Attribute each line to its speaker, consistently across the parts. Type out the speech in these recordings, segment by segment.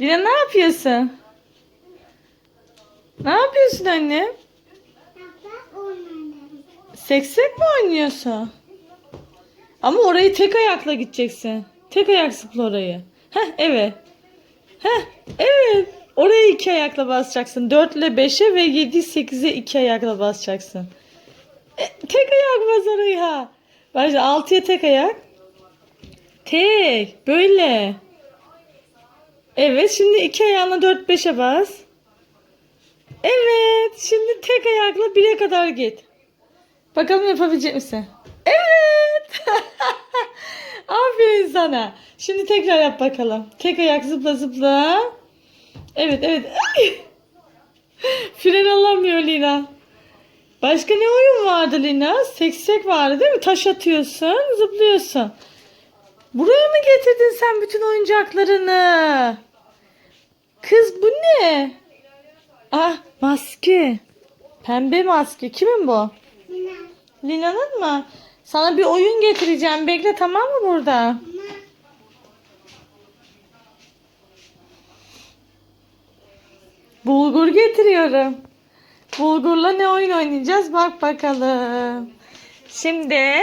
Speaker 1: Lina ne yapıyorsun? Ne yapıyorsun anne? Seksek mi oynuyorsun? Ama orayı tek ayakla gideceksin. Tek ayak zıpla orayı. Heh evet. Heh evet. Oraya iki ayakla basacaksın. 4 ile 5'e ve 7 8'e iki ayakla basacaksın. E, tek ayak bas oraya. Başla 6'ya tek ayak. Tek. Böyle. Evet şimdi iki ayağına 4 5'e bas. Evet. Şimdi tek ayakla 1'e kadar git. Bakalım yapabilecek misin? Evet. Aferin sana. Şimdi tekrar yap bakalım. Tek ayak zıpla zıpla. Evet evet. Fren alamıyor Lina. Başka ne oyun vardı Lina? Seksek vardı değil mi? Taş atıyorsun, zıplıyorsun. Buraya mı getirdin sen bütün oyuncaklarını? Kız bu ne? Ah maske. Pembe maske. Kimin bu? Lina'nın mı? Sana bir oyun getireceğim. Bekle tamam mı burada? Bulgur getiriyorum. Bulgurla ne oyun oynayacağız? Bak bakalım. Şimdi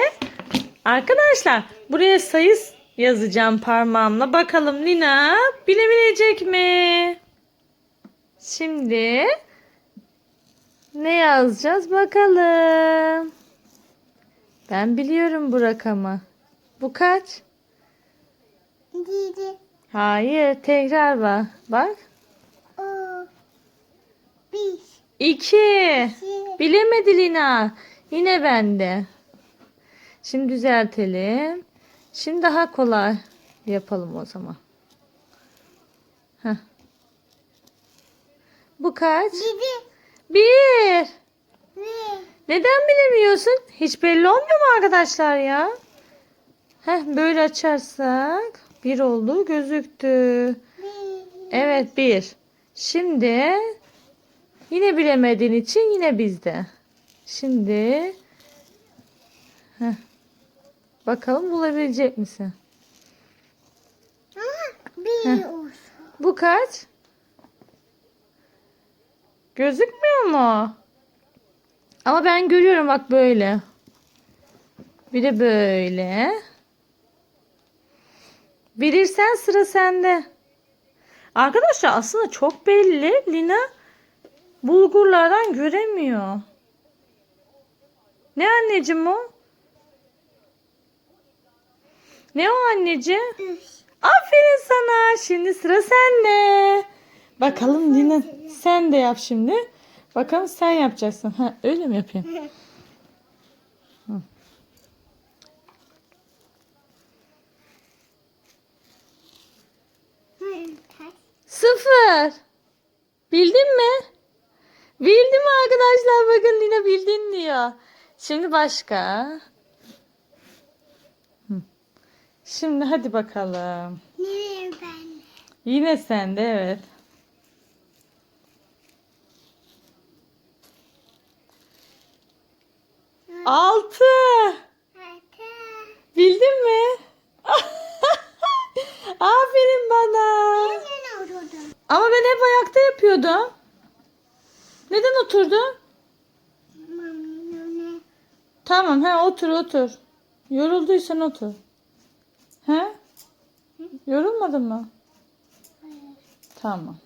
Speaker 1: arkadaşlar buraya sayı yazacağım parmağımla. Bakalım Lina bilebilecek mi? Şimdi ne yazacağız bakalım. Ben biliyorum bu rakamı. Bu kaç?
Speaker 2: Yedi.
Speaker 1: Hayır, tekrar bak. Bak.
Speaker 2: Bir.
Speaker 1: İki.
Speaker 2: iki,
Speaker 1: Bilemedi Lina. Yine bende. Şimdi düzeltelim. Şimdi daha kolay yapalım o zaman. Heh. Bu kaç?
Speaker 2: Yedi.
Speaker 1: Bir.
Speaker 2: Bir.
Speaker 1: Neden bilemiyorsun? Hiç belli olmuyor mu arkadaşlar ya? Heh, böyle açarsak bir oldu gözüktü. Evet bir. Şimdi yine bilemediğin için yine bizde. Şimdi heh, bakalım bulabilecek misin?
Speaker 2: Olsun.
Speaker 1: Bu kaç? Gözükmüyor mu? Ama ben görüyorum bak böyle. Bir de böyle. Bilirsen sıra sende. Arkadaşlar aslında çok belli. Lina bulgurlardan göremiyor. Ne anneciğim o? Ne o anneciğim? Aferin sana. Şimdi sıra sende. Bakalım Lina sen de yap şimdi. Bakalım sen yapacaksın. Ha, öyle mi yapayım? Sıfır. Bildin mi? Bildim arkadaşlar. Bakın Lina bildin diyor. Şimdi başka. Şimdi hadi bakalım.
Speaker 2: Nereye ben?
Speaker 1: Yine sende evet. Altı.
Speaker 2: Altı.
Speaker 1: Bildin mi? Aferin bana.
Speaker 2: Neden oturdun?
Speaker 1: Ama ben hep ayakta yapıyordum. Neden oturdun? Tamam he otur otur. Yorulduysan otur. He? Yorulmadın mı?
Speaker 2: Hayır.
Speaker 1: Tamam.